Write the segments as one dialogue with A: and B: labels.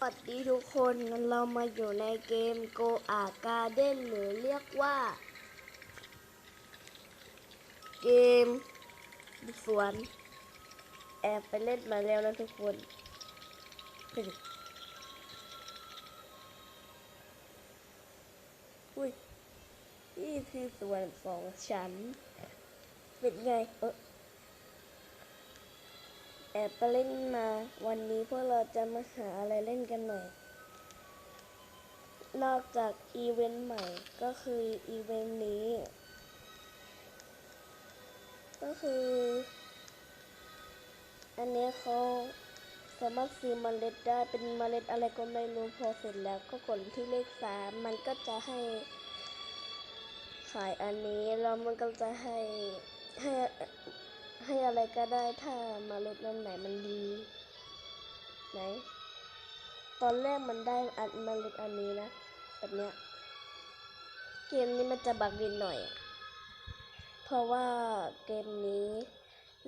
A: สวัสดีทุกคนเรามาอยู่ในเกม Go a Garden หรือเรียกว่า เกมสวน แอบไปเล่นมาแล้วนะทุกคนอุ้ยนี่คือสวนของฉัน เป็นไงเออ แอบไปเล่นมาวันนี้พวกเราจะมาหาอะไรเล่นกันหน่อย นอกจากอีเวนต์ใหม่ก็คืออีเวนต์นี้ ก็คือ อันนี้เขาสามารถซื้อมเมล็ดได้เป็นมเมล็ดอะไรก็ไม่รู้พอเสร็จแล้วก็กดที่เลขสามมันก็จะให้ขายอันนี้แล้วมันก็จะให้ให้ ให้อะไรก็ได้ถ้าเมล็ดนั้นไหนมันดี ไหน ตอนแรกมันได้อันเมล็ดอันนี้นะแบบเนี้ยเกมนี้มันจะบักนิดหน่อย เพราะว่าเกมนี้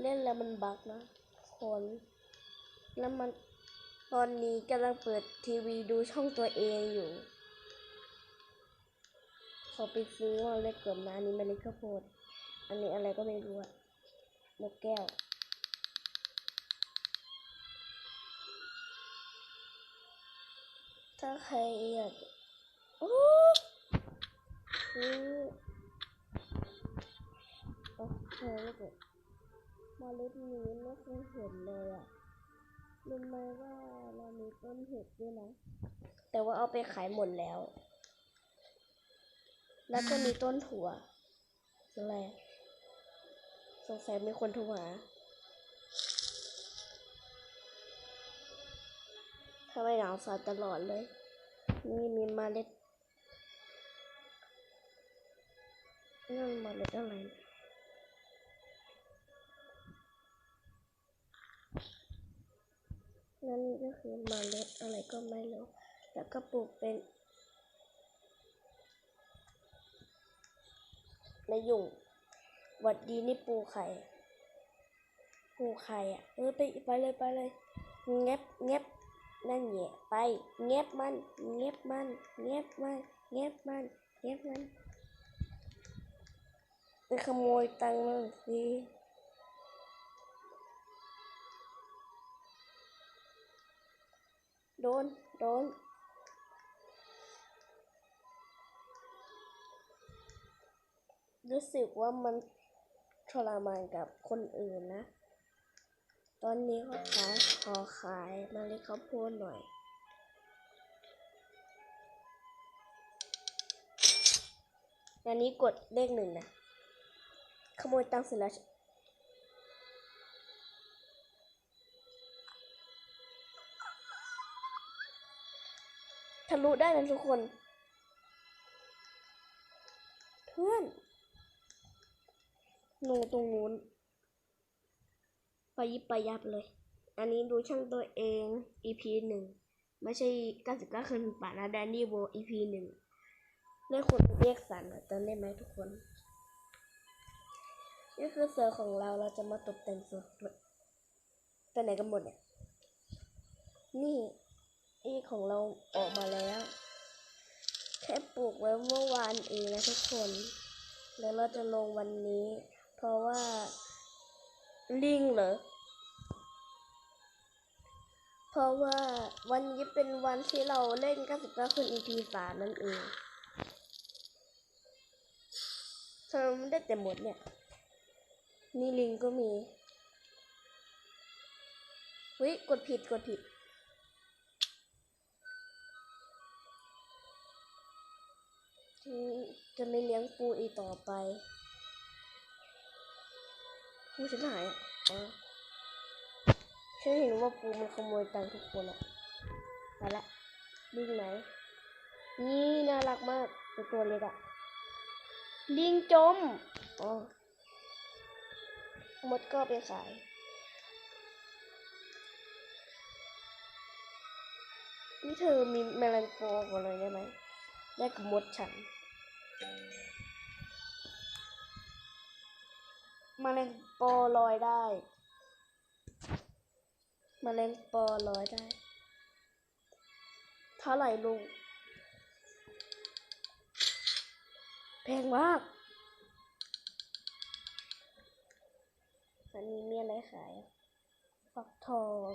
A: เล่นแล้วมันบักนะ คน แล้วมันตอนนี้กำลังเปิดทีวีดูช่องตัวเองอยู่ ขอไปซื้อมาเล็กเกิดมาอันนี้เล็ดข้าวโพดอันนี้อะไรก็ไม่รู้อะ นกแก้ว ถ้าใครอยากโอ้ซื้อโอ้โหไม่เกิดเมล็ดนี้ไม่เคยเห็นเลยอะรู้ไหมว่าเรามีต้นเห็ดด้วยนะ แต่ว่าเอาไปขายหมดแล้ว แล้วก็มีต้นถั่วอะไร งสัยมีคนโทรหาทำไมหนาวสาดตลอดเลย นี่มีมาเล็ดนั่นมาเล็ดอะไรนะนั่นก็คือมเมล็ดอะไรก็ไม่รู้ แล้วก็ปลูกเป็นในหยุ่ง หวัดดีนี่ปูไข่ ปูไข่อะ เออไปไปเลยไปเลยเงีบเงีบนั่นแหละไปเงีบมันเงีบมันเงีบมันเงีบมันเงีบมันไปขโมยตังค์มันสิโดน โดน รู้สึกว่ามัน ทรมานกับคนอื่นนะ ตอนนี้เขาขายขอขายมาเล็ดข้าวโพดหน่อย อันนี้กดเลขหนึ่งนะ ขโมยตังค์เสร็จแล้วทะลุได้นะทุกคน เพื่อน หนูตรงนู้นไปยิบไปยับเลย อันนี้ดูช่างตัวเอง EP หนึ่งไม่ใช่99คืนป่านะแดนนี่โบ EP หนึ่งเรียกคนเรียกสันอะจำได้ไหมทุกคนนี่คือเสือของเราเราจะมาตกแต่งเสือไปไหนกันหมดเนี่ย นี่อีของเราออกมาแล้ว แค่ปลูกไว้เมื่อวานเองนะทุกคน แล้วเราจะลงวันนี้ เพราะว่า ลิงเหรอ เพราะว่าวันนี้เป็นวันที่เราเล่น 99 คน EP สามนั่นเองเธอไม่ได้แต่หมดเนี่ย นี่ลิงก็มีวิกดผิดกดผิด จะไม่เลี้ยงปูอีกต่อไป ปูฉันหายอะอ๋อฉันเห็นว่าปูมันขโมยตังทุกคนอะมาละลิงไหน นี่น่ารักมากตัวตัวเล็กอะ ลิงจมอ๋อมดก็ไปขาย นี่เธอมีแมลงปอก่อนเลยได้ไหมได้กับมดฉัน มแมลงปอลอยได้มแมลงปอลอยได้เท่าไหร่ลุงแพงมากอันนี้มีอะไรขายฟักทอง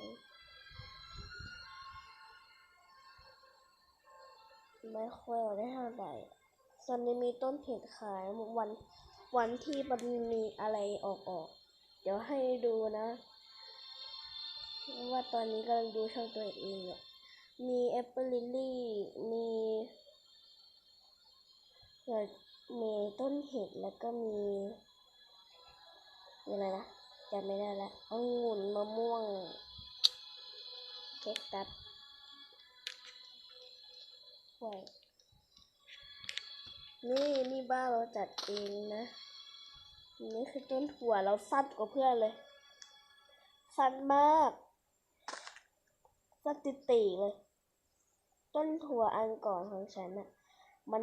A: ไม่ค่อยได้เท่าไหร่ตอนนี้มีต้นเห็ดขายวัน วันที่มันมีอะไรออกออก เดี๋ยวให้ดูนะ ว่าตอนนี้กำลังดูช่องตัวเองอะมีแอปเปิลลิลลี่ มีมีต้นเห็ดแล้วก็มีมีอะไรนะจำไม่ได้ละองุ่นมะม่วงเค้กตัดไว้ นี่นี่บ้านเราจัดเองนะ นี่คือต้นถั่วเราสั้นกว่าเพื่อนเลย สั้นมากสั้นติตีเลย ต้นถั่วอันก่อนของฉันอะมัน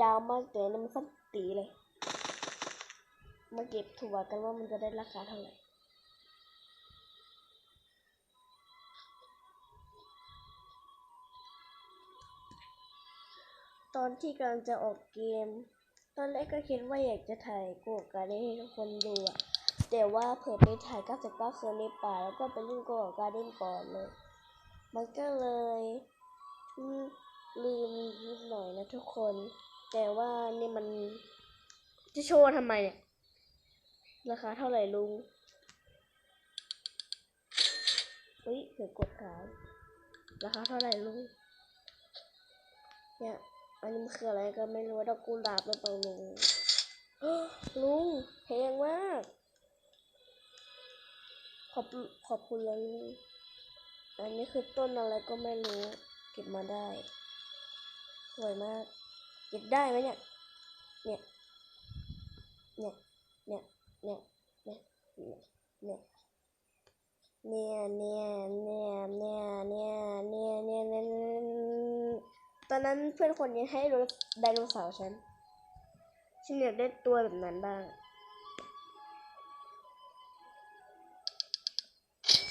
A: ยาวมากแต่นี่มันสั้นตีเลย มาเก็บถั่วกันว่ามันจะได้ราคาเท่าไหร่ ตอนที่กำลังจะออกเกม ตอนแรกก็คิดว่าอยากจะถ่ายโกกการ์เด้นให้ทุกคนดูอะแต่ว่าเผื่อไปถ่าย99คืนในป่าแล้วก็ไปเล่นโกกการ์เด้นก่อนเลย มันก็เลยลืมนิดหน่อยนะทุกคน แต่ว่านี่มันจะโชว์ทำไมเนี่ย ราคาเท่าไหร่ลุงเฮ้ยเผื่อกดขายราคาเท่าไหร่ลุงเนี่ย อันนี้มันคืออะไรก็ไม่รู้ดอกกุหลาบหรือเปล่าลุงลุงแพงมาก ขอบขอบคุณเลยลุงอันนี้คือต้นอะไรก็ไม่รู้ เก็บมาได้ สวยมาก เก็บได้ไหมเนี่ย เนี่ย เนี่ย เนี่ย เนี่ย เนี่ย เนี่ย เนี่ย เนี่ย เนี่ย เนี่ย เนี่ย เนี่ยเนี่ย อนนั้นเพื่อนคนนี้ให้รถไดโนเสาร์ฉัน ฉันอยากได้ตัวแบบนั้นบ้าง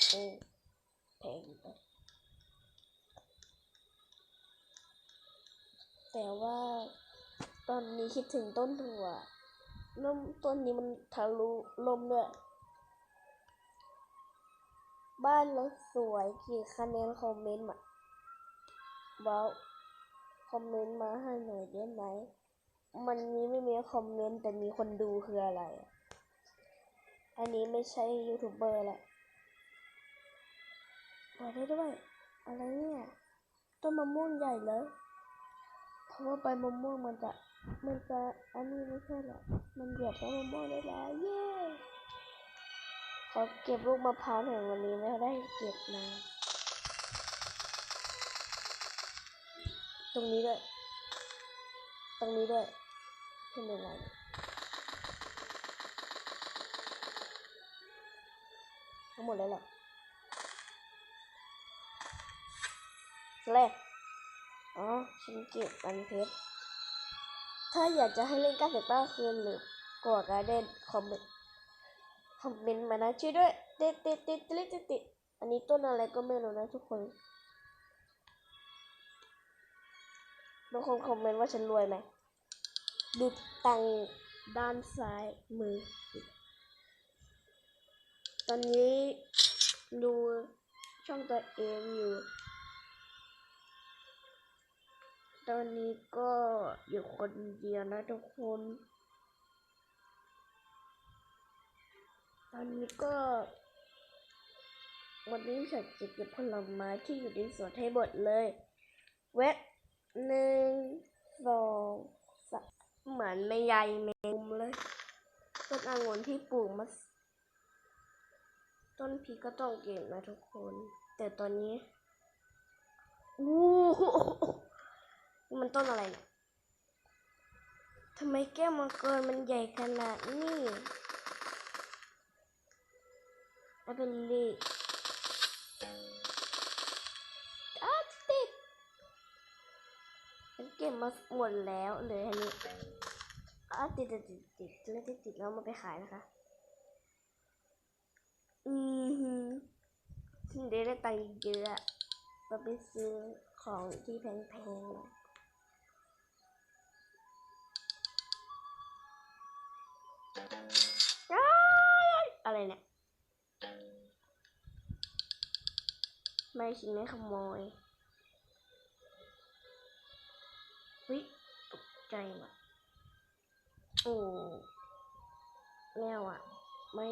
A: โอ้แพงแต่ว่าตอนนี้คิดถึงต้นถั่วน้ำต้นนี้มันทะลุลมด้วย บ้านเราสวยกี่คะแนนคอมเมนต์มาว้าว คอมเมนต์มาให้หน่อยได้ไหม มันนี้ไม่มีคอมเมนต์แต่มีคนดูคืออะไร อันนี้ไม่ใช่ยูทูบเบอร์แหละเปิดได้ด้วย อะไรเนี่ย ต้นมะม่วงใหญ่เลยเพราะว่าใบมะม่วงมันจะ มันจะ อันนี้ไม่ใช่หรอมันเหยียบใบมะม่วงได้แล้ว เย้ขอเก็บลูกมะพร้าวหน่อยวันนี้ไม่ได้เก็บนา ตรงนี้ด้วย ตรงนี้ด้วยเป็นยังไงทั้งหมดเลยเหรอแรกอ๋อฉันเก็บอันเพชร ถ้าอยากจะให้เล่นก้าเสร็จบ้าคืนหรือก่อการเด่นคอมเมนต์คอมเมนต์มานะช่วยด้วยติดติดติดติดติดติดอันนี้ต้นอะไรก็ไม่รู้นะทุกคน บางคนคอมเมนต์ว่าฉันรวยไหม ดูตังด้านซ้ายมือ ตอนนี้ดูช่องตัวเองอยู่ ตอนนี้ก็อยู่คนเดียวนะทุกคน ตอนนี้ก็ วันนี้ฉันจะเก็บผลไม้ที่อยู่ในสวนให้หมดเลย เวท หนึ่งสองสามเหมือนไม่ใยแมงมุมเลย ต้นองุ่นที่ปลูกมาต้นพีก็ต้องเก็บนะทุกคน แต่ตอนนี้อู้หู้มันต้นอะไรเนี่ยทำไมแก้วมังกรมันใหญ่ขนาดนี้แอปเปิลลี่อ้ ฉันเก็บมาหมดแล้วเลยอันนี้อ้าติดติดติดติดแล้วติดติดแล้วมาไปขายนะคะ อือหือฉันได้ได้ตังค์เยอะเราไปซื้อของที่แพงๆนะอ้ายอะไรเนี่ย ไม่คิดไม่ขโมย โอ้แมวอะ ไม่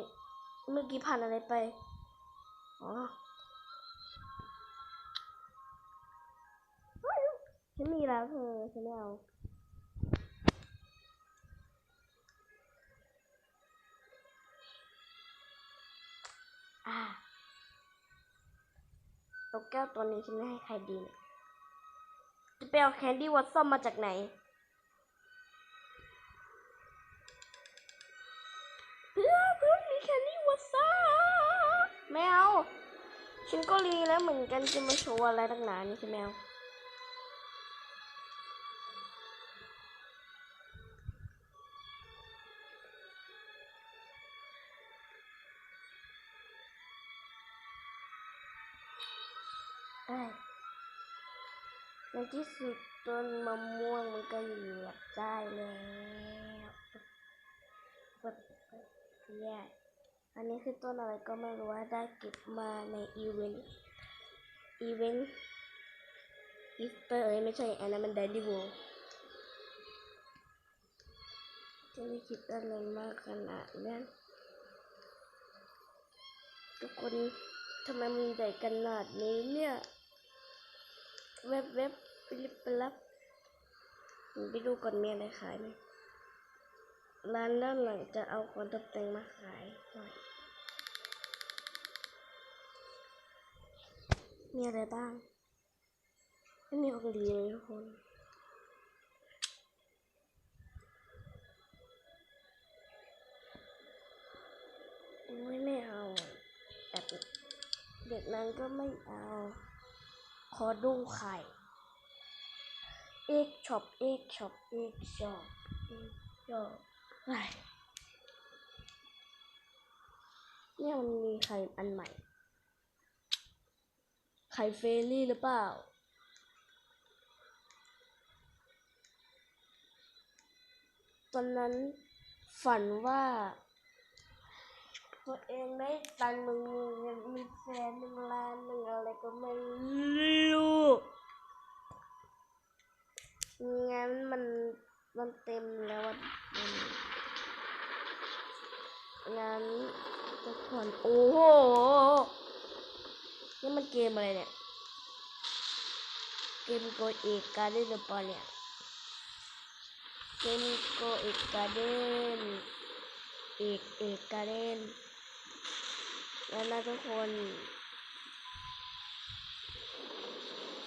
A: เมื่อกี้ผ่านอะไรไป อ๋อฉันมีแล้วเธอฉันไม่เอาอานกแก้วตัวนี้ฉันไม่ให้ใครดีเนี่ยจะไปเอาแคนดี้วอตซัมมาจากไหน ฉันก็รีแล้วเหมือนกันจะมาโชว์อะไรตั้งนานนี่ใช่ไหมเอาเอ้ยในที่สุดต้นมะม่วงมันก็เหยียบได้แล้วแบบแย่ อันนี้คือต้นอะไรก็ไม่รู้ว่าได้เก็บมาในอีเวนต์ อีเวนต์อีสเตอร์เอ้ยไม่ใช่ อันนั้นมันไดดิโวจะไม่คิดอะไรมากขนาดนั้นทุกคนทำไมมันใหญ่ขนาดนี้เนี่ยเว็บเว็บปริบปรับไปดูก่อนมีอะไรขายไหมร้านด้านหลังจะเอาของตกแต่งมาขายหน่อย มีอะไรบ้าง ไม่มีของดีเลยทุกคนโอ้ยไม่เอาแบบเด็กนั้นก็ไม่เอา ขอดูไข่เอ็กช็อปเอ็กช็อปเอ็กช็อปเอ็กช็อปไอ้เนี่ยมันมีไข่อันใหม่ ข่เฟรลี่หรือเปล่า ตอนนั้นฝันว่า ตัวเองได้ตังค์หนึ่งหมื่นมีแฟนหนึ่งล้านหนึ่งอะไรก็ไม่รู้งั้นมันมันเต็มแล้วมันงั้นทุกคนโอ้โห นี่มันเกมอะไรเนี่ย เกมโกเอกการ์เดนหรือเปล่าเนี่ย เกมโกเอกการ์เดนเอกเอกการ์เดนแล้วนะทุกคน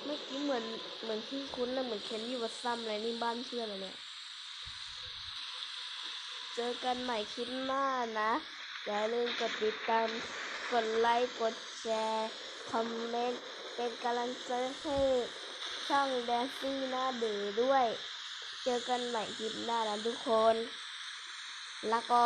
A: เมื่อกี้เหมือนเหมือนที่คุ้นเลยเหมือนเคนดี้วัตซัมอะไรนี่บ้านเพื่อนอะไรเนี่ย เจอกันใหม่คลิปหน้านะ อย่าลืมกดติดตาม กดไลค์ กดแชร์ คอมเมนต์เป็นกำลังใจให้ช่องแดนซี่หน้าเดือด้วย เจอกันใหม่คลิปหน้านะทุกคน แล้วก็